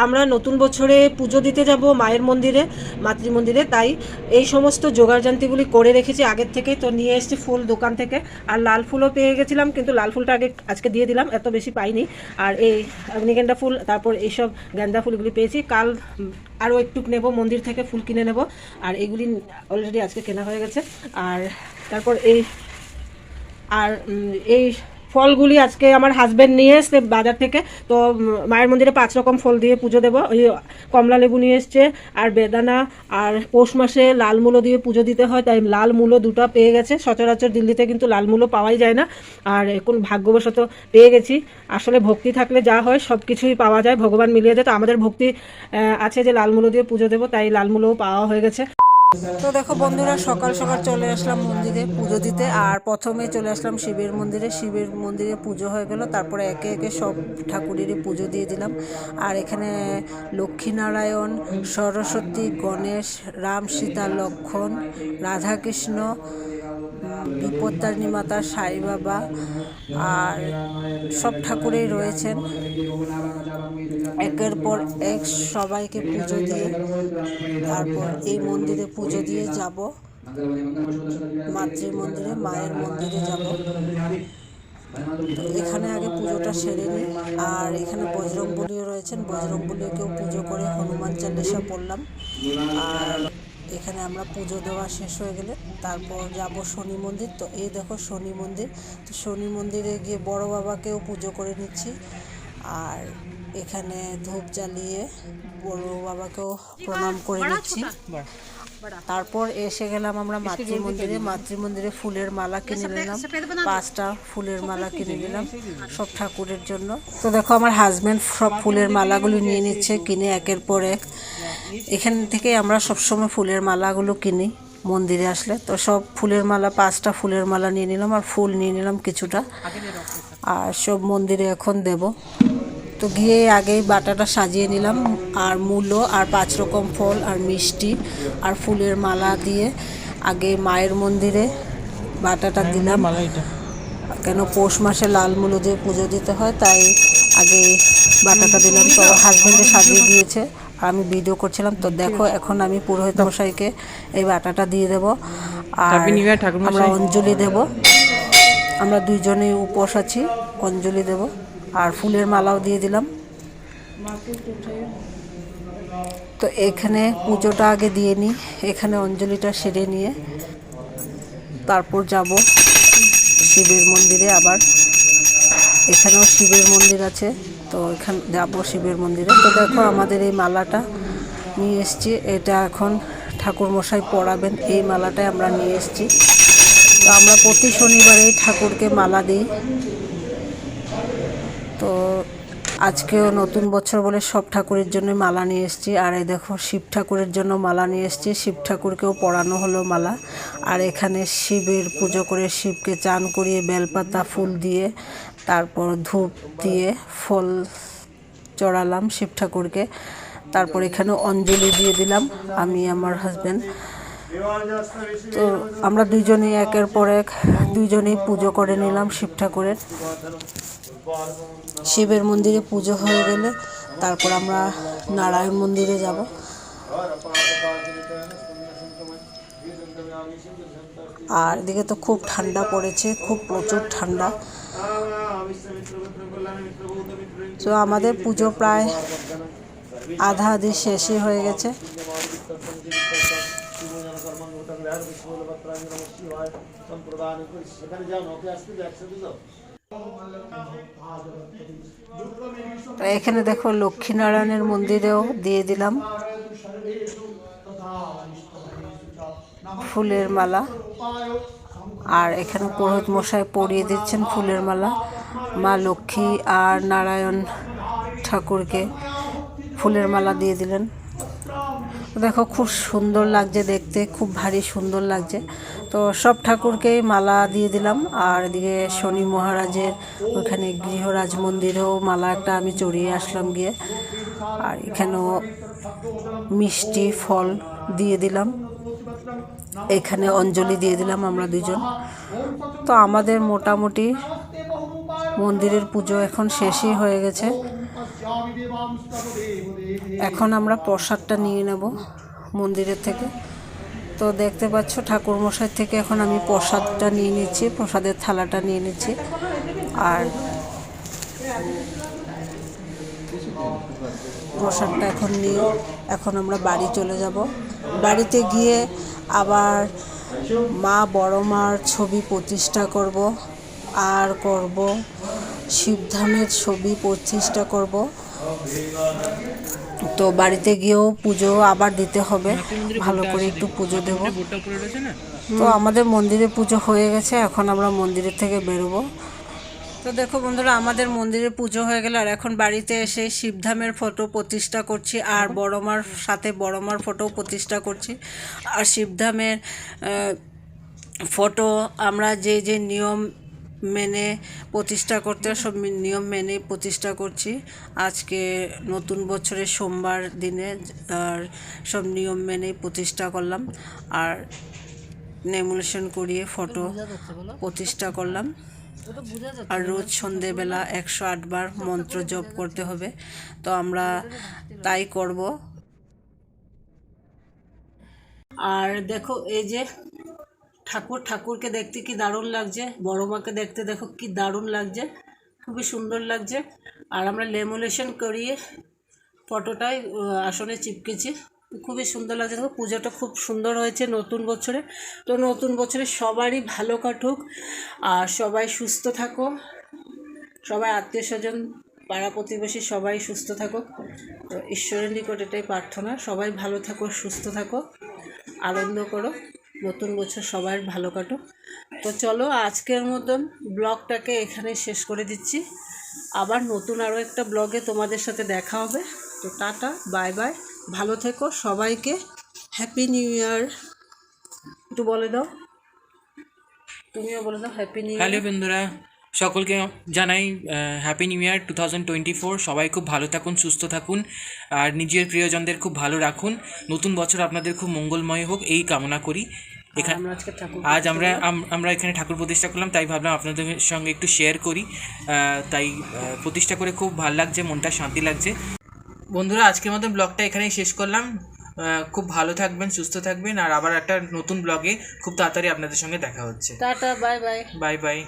আমরা নতুন বছরে পুজো দিতে যাব মায়ের মন্দিরে মাতৃ মন্দিরে তাই এই সমস্ত জোগাড়যন্ত্রগুলি করে রেখেছি আগের থেকেই। তো নিয়ে এসেছি ফুল দোকান থেকে। আর লাল ফুলও পেয়ে গেছিলাম, কিন্তু লাল ফুলটা আগে আজকে দিয়ে দিলাম, এত বেশি পাইনি। আর এই অগ্নিগেন্দা ফুল, তারপর এইসব গেন্দা ফুলগুলি পেয়েছি। কাল আরও একটু নেব, মন্দির থেকে ফুল কিনে নেব। আর এগুলি অলরেডি আজকে কেনা হয়ে গেছে। আর তারপর এই, আর এই ফলগুলি আজকে আমার হাজব্যান্ড নিয়ে এসছে বাজার থেকে। তো মায়ের মন্দিরে পাঁচ রকম ফল দিয়ে পুজো দেবো। ওই কমলা লেবু নিয়ে এসছে, আর বেদানা, আর পৌষ মাসে লাল মূলো দিয়ে পুজো দিতে হয়, তাই লাল মূলো দুটো পেয়ে গেছে। সচরাচর দিল্লিতে কিন্তু লাল মূলো পাওয়াই যায় না, আর এখন ভাগ্যবশত পেয়ে গেছি। আসলে ভক্তি থাকলে যা হয় সব কিছুই পাওয়া যায়, ভগবান মিলিয়ে দেয় তো আমাদের ভক্তি আছে যে লাল মূলো দিয়ে পুজো দেবো, তাই লাল মূলোও পাওয়া হয়ে গেছে। তো দেখো বন্ধুরা, সকাল সকাল চলে আসলাম মন্দিরে পুজো দিতে, আর প্রথমে চলে আসলাম শিবের মন্দিরে। শিবের মন্দিরে পুজো হয়ে গেল, তারপরে একে একে সব ঠাকুরেরই পুজো দিয়ে দিলাম। আর এখানে লক্ষ্মীনারায়ণ, সরস্বতী, গণেশ, রাম, সীতা লক্ষণ রাধাকৃষ্ণ বিপত্তারিণী মাতা সাই বাবা আর সব ঠাকুরেই রয়েছেন। একের পর এক সবাইকে পুজো দিয়ে তারপর এই মন্দিরে পুজো দিয়ে যাব। মাতৃ মন্দিরে, মায়ের মন্দিরে যাব। এখানে আগে পুজোটা সেরে নিই। আর এখানে বজরং বলিও রয়েছেন। বজরং বলিকেও পুজো করে হনুমান চালিসা পড়লাম। আর এখানে আমরা পুজো দেওয়া শেষ হয়ে গেলে তারপর যাব শনি মন্দির। তো এই দেখো শনি মন্দির। তো শনি মন্দিরে গিয়ে বড় বাবাকেও পুজো করে নিচ্ছি। আর এখানে ধূপ জ্বালিয়ে বড় বাবাকেও প্রণাম করে নিচ্ছি। তারপর এসে গেলাম আমরা মাতৃ মন্দিরে মাতৃ মন্দিরে ফুলের মালা কিনে নিলাম। পাঁচটা ফুলের মালা কিনে নিলাম সব ঠাকুরের জন্য। তো দেখো আমার হাজব্যান্ড সব ফুলের মালাগুলো নিয়ে নিচ্ছে কিনে একের পর এক। এখান থেকে আমরা সবসময় ফুলের মালাগুলো কিনি মন্দিরে আসলে। তো সব ফুলের মালা পাঁচটা ফুলের মালা নিয়ে নিলাম আর ফুল নিয়ে নিলাম কিছুটা। আর সব মন্দিরে এখন দেব। তো গিয়ে আগেই বাটাটা সাজিয়ে নিলাম আর মূলো আর পাঁচ রকম ফল আর মিষ্টি আর ফুলের মালা দিয়ে আগে মায়ের মন্দিরে বাটাটা দিলাম। কেন পৌষ মাসে লাল মূলো দিয়ে পুজো দিতে হয় তাই আগে বাটাটা দিলাম। তো হাজবেন্ডে সাজিয়ে দিয়েছে আর আমি ভিডিও করছিলাম। তো দেখো এখন আমি পুরোহিত মশাইকে এই বাটাটা দিয়ে দেব। আর আমরা অঞ্জলি দেব। আমরা দুইজনেই উপোস আছি অঞ্জলি দেব। আর ফুলের মালাও দিয়ে দিলাম। তো এখানে পুজোটা আগে দিয়ে নিই। এখানে অঞ্জলিটা সেরে নিয়ে তারপর যাব শিবের মন্দিরে আবার। এখানেও শিবের মন্দির আছে, তো এখানে যাব শিবের মন্দিরে। তো দেখো আমাদের এই মালাটা নিয়ে এসছি। এটা এখন ঠাকুর মশাই পরাবেন, এই মালাটাই আমরা নিয়ে এসছি। তো আমরা প্রতি শনিবারে ঠাকুরকে মালা দিই। তো আজকেও নতুন বছর বলে সব ঠাকুরের জন্য মালা নিয়ে এসেছি। আর এই দেখো, শিব ঠাকুরের জন্য মালা নিয়ে এসেছি। শিব ঠাকুরকেও পরানো হলো মালা। আর এখানে শিবের পুজো করে শিবকে চান করিয়ে বেলপাতা, ফুল দিয়ে, তারপর ধূপ দিয়ে ফল চড়ালাম শিব ঠাকুরকে। তারপর এখানে অঞ্জলি দিয়ে দিলাম আমি, আমার হাজব্যান্ড তো আমরা দুইজনেই একের পর এক, দুইজনেই পুজো করে নিলাম শিব ঠাকুরের। শিবের মন্দিরে পুজো হয়ে গেলে তারপর আমরা নারায়ণ মন্দিরে যাব। আর এদিকে তো খুব ঠান্ডা পড়েছে, খুব প্রচুর ঠান্ডা। তো আমাদের পুজো প্রায় আধা আধি শেষই হয়ে গেছে। এখানে দেখো লক্ষ্মীনারায়ণের মন্দিরেও দিয়ে দিলাম। ফুলের মালা। আর এখানে পুরোহিত মশাই পরিয়ে দিচ্ছেন ফুলের মালা। মা লক্ষ্মী আর নারায়ণ ঠাকুরকে ফুলের মালা দিয়ে দিলেন। দেখো খুব সুন্দর লাগছে দেখতে, খুব ভারী সুন্দর লাগছে। তো সব ঠাকুরকেই মালা দিয়ে দিলাম। আর এদিকে শনি মহারাজের ওখানে গৃহরাজ মন্দিরেও মালা একটা আমি চড়িয়ে আসলাম গিয়ে। আর এখানেও মিষ্টি ফল দিয়ে দিলাম। এখানে অঞ্জলি দিয়ে দিলাম আমরা দুজন। তো আমাদের মোটামুটি মন্দিরের পুজো এখন শেষই হয়ে গেছে। এখন আমরা প্রসাদটা নিয়ে নেব মন্দিরের থেকে। তো দেখতে পাচ্ছ ঠাকুর মশাই থেকে এখন আমি প্রসাদটা নিয়ে নিচ্ছি, প্রসাদের থালাটা নিয়ে নিচ্ছি। আর প্রসাদটা এখন নিয়ে এখন আমরা বাড়ি চলে যাব। বাড়িতে গিয়ে আবার মা বড় মার ছবি প্রতিষ্ঠা করব, আর করব শিবধামের ছবি প্রতিষ্ঠা করব। তো বাড়িতে গিয়েও পুজো আবার দিতে হবে। ভালো করে একটু পুজো দেবো। তো আমাদের মন্দিরে পুজো হয়ে গেছে, এখন আমরা মন্দিরের থেকে বেরোবো। তো দেখো বন্ধুরা, আমাদের মন্দিরে পুজো হয়ে গেল, আর এখন বাড়িতে এসে শিবধামের ফটো প্রতিষ্ঠা করছি, আর বড়মার সাথে বড়মার ফটো প্রতিষ্ঠা করছি। আর শিবধামের ফটো, আমরা যে যে নিয়ম মেনে প্রতিষ্ঠা করতে সব নিয়ম মেনে প্রতিষ্ঠা করছি। আজকে নতুন বছরের সোমবার দিনে আর সব নিয়ম মেনে প্রতিষ্ঠা করলাম। আর নেমুলেশন করিয়ে ফটো প্রতিষ্ঠা করলাম। আর রোজ সন্ধেবেলা একশো আটবার মন্ত্র জপ করতে হবে। তো আমরা তাই করব। আর দেখো এই যে ঠাকুর, ঠাকুরকে দেখতে কি দারুণ লাগছে? বড় মাকে দেখতে দেখো কি দারুণ লাগছে। খুবই সুন্দর লাগছে। আর আমরা লেমুলেশন করিয়ে ফটোটাই আসনে চিপকেছি। খুবই সুন্দর লাগছে। দেখো, পুজোটা খুব সুন্দর হয়েছে নতুন বছরে। তো নতুন বছরে সবারই ভালো কাটুক। আর সবাই সুস্থ থাকো। সবাই আত্মীয় স্বজন, পাড়া প্রতিবেশী সবাই সুস্থ থাকুক তো ঈশ্বরের নিকট এটাই প্রার্থনা। সবাই ভালো থাকো, সুস্থ থাকো। আনন্দ করো। নতুন বছর সবার ভালো কাটুক। তো চলো আজকের মতন ব্লগটাকে এখানে শেষ করে দিচ্ছি। আবার নতুন আরও একটা ব্লগে তোমাদের সাথে দেখা হবে। তো টাটা, বাই বাই, ভালো থেকো সবাইকে। হ্যাপি নিউ ইয়ার একটু বলে দাও। তুমিও বলে দাও হ্যাপি নিউ হ্যালো বন্ধুরা, সকলকে জানাই happy new year two thousand twenty four সবাই খুব ভালো থাকুন, সুস্থ থাকুন, আর নিজের প্রিয়জনদের খুব ভালো রাখুন। নতুন বছর আপনাদের খুব মঙ্গলময় হোক, এই কামনা করি। এখানে আজ আমরা আম- আমরা এখানে ঠাকুর প্রতিষ্ঠা করলাম তাই ভাবলাম আপনাদের সঙ্গে একটু শেয়ার করি। তাই প্রতিষ্ঠা করে খুব ভালো লাগছে মনটা শান্তি লাগছে। বন্ধুরা আজকের মতো ব্লগটা এখানেই শেষ করলাম। খুব ভালো থাকবেন সুস্থ থাকবেন আর আবার একটা নতুন ব্লগে খুব তাড়াতাড়ি আপনাদের সঙ্গে দেখা হচ্ছে। Tata bye by. Bye bye.